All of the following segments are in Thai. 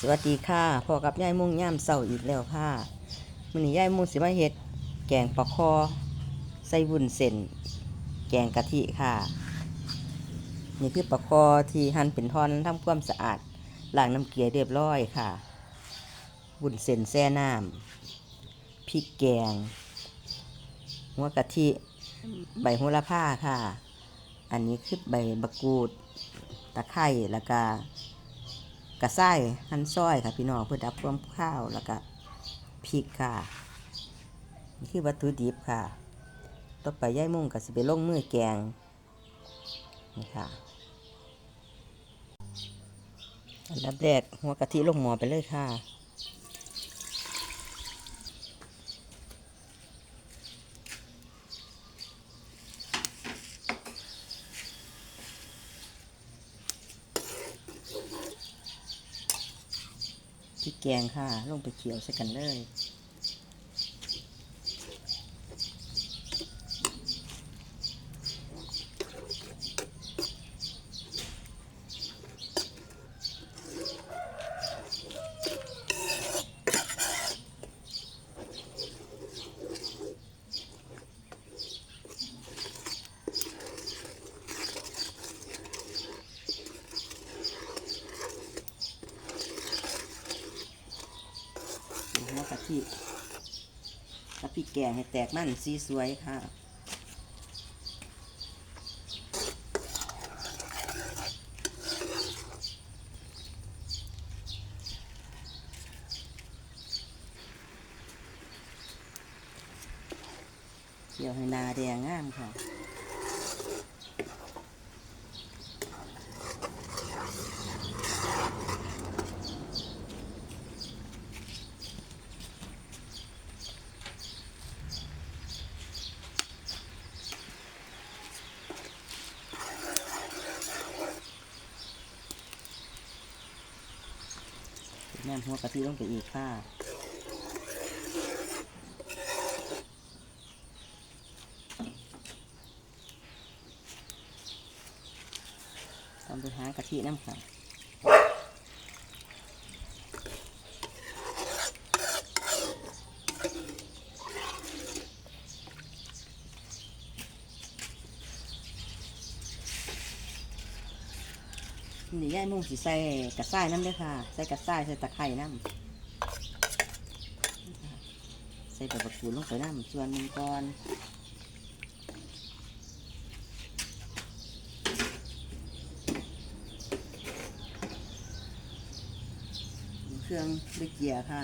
สวัสดีค่ะพอกับยายมุ่งย่ามเศร้าอีกแล้วค่ะมื้อนี้ยายมุ่งสิมาเฮ็ด แกงปลาคอ ใส่วุ้นเส้น แกงกะทิค่ะ นี่คือปลาคอที่หั่นเป็นท่อนทำความสะอาดล้างน้ำเกลือเรียบร้อยค่ะวุ้นเส้นแช่น้ำพริกแกง หัวกะทิ ใบโหระพาค่ะ อันนี้คือใบมะกรูด ตะไคร้แล้วก็ กระไส้หั่นซอยค่ะพี่น้องเพื่อดับความข้าวแล้วก็พริกค่ะนี่คือวัตถุดิบค่ะ ต่อไปย่ายมุ่งก็สิไปลงมือแกงนี่ค่ะอันดับแรกหัวกะทิลงหม้อไปเลยค่ะ พริกแก งค่ะ ลงไปเคี่ยวใส่กันเลย หัวกะทิกับพริกแกงให้แตกมันสีสวยค่ะเคี่ยวให้นาแดงงามค่ะ แม่หัวกะทิลงไปอีกค่ะทำไปหากะทิน้ำค่ะ นี่ยายมุ่งสิใส่กระส่ายน้ำด้วยค่ะ ใส่กระส่ายใส่ตะไคร่น้ำใส่ใบบักกูดลงไปน้ำส่วนหนึ่งก่อนเครื่องด้วยเกียร์ค่ะ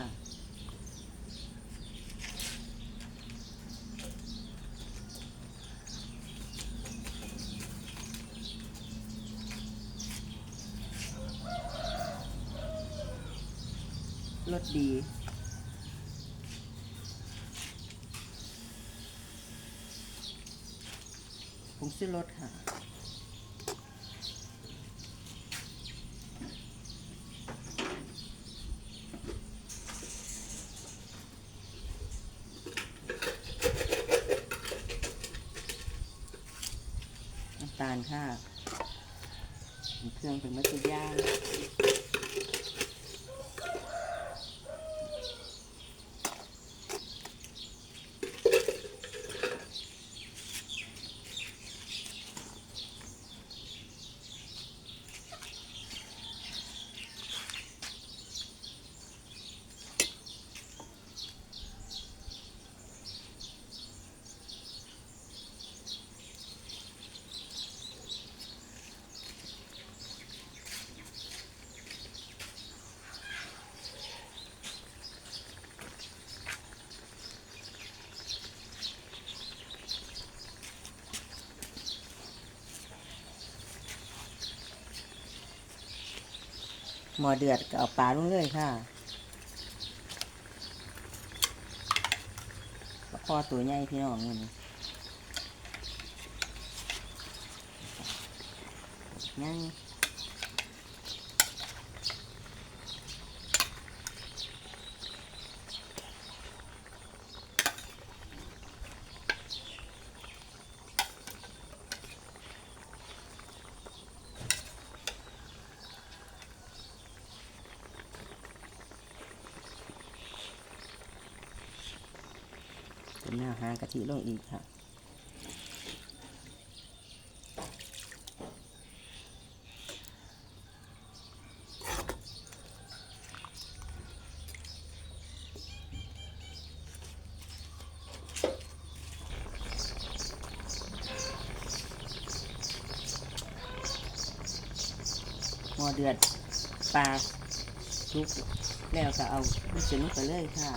รสดีผงซื้อรสค่ะน้ำตาลค่ะ เครื่องถึงมัตย่าง หม้อเดือดก็เอาปลาลงเลยค่ะคอตัวใหญ่พี่น้องนี่ยัง หางกะทิลงอีกค่ะหม้อเดือดปลาสุกแล้วก็เอาลูกเส้นลงไปเลยค่ะ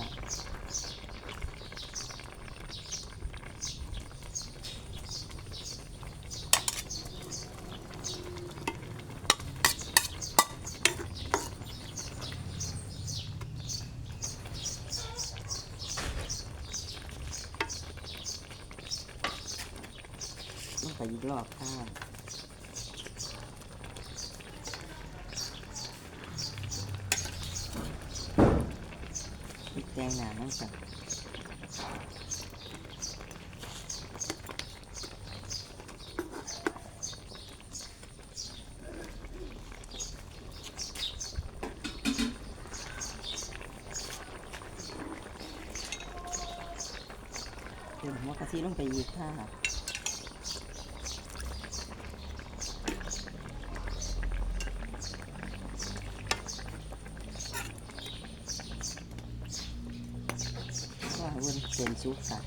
ลงไป อีกรอบค่ะพริกแดงหนานั่งจับเติมหัวกะทิลงไปอีกค่ะ ว่าวนเส้นซุปค่ะ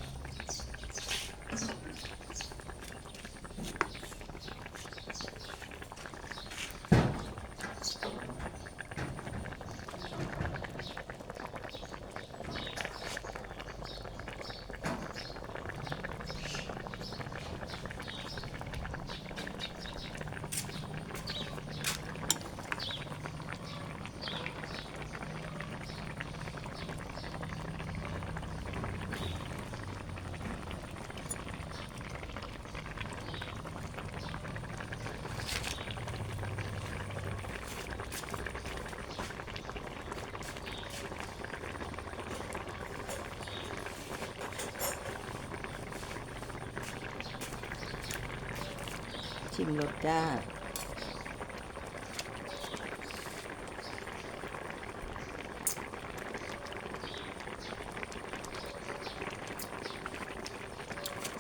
ชิมรสจ้า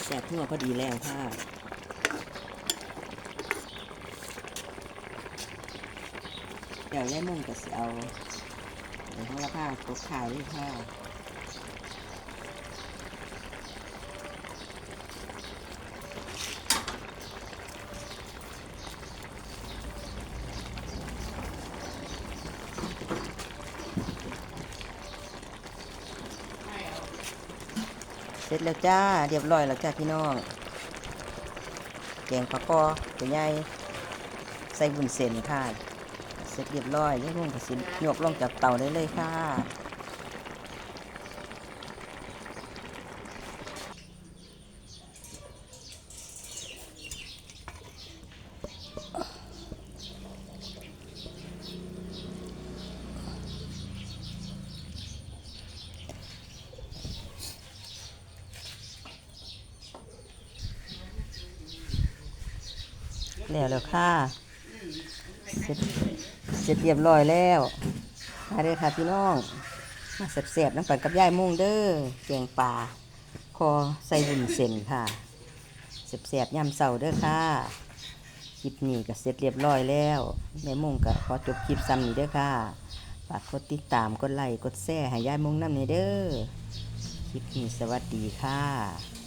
แสบหัวพอดีแล้วค่ะเดี๋ยวย่ามุ่งก็สิเอาเดี๋ยวเของราคาตกขายเลยค่ะ เสร็จแล้วจ้า เรียบร้อยแล้วจ้าพี่น้อง แกงปลากอตัวใหญ่ใส่บุญเส้นค่ะ เสร็จเรียบร้อยย่ามุ่งก็สิยกลงจากเตาได้เลยค่ะ แล้วแล้วค่ะเสร็จเสร็จเรียบร้อยแล้วมาเลยค่ะพี่น้องมาแสบๆน้ำปั่นกับยายมุ่งเด้อแกงป่าคอใส่บุญเส้นค่ะแสบๆยำเสาเด้อค่ะคลิปนี้ก็เสร็จเรียบร้อยแล้วแม่มุ่งก็ขอจบคลิปซ้ำนี้เด้อค่ะฝากกดติดตามกดไลค์กดแชร์ให้ยายมุ่งน้ำนี้เด้อคลิปนี้สวัสดีค่ะ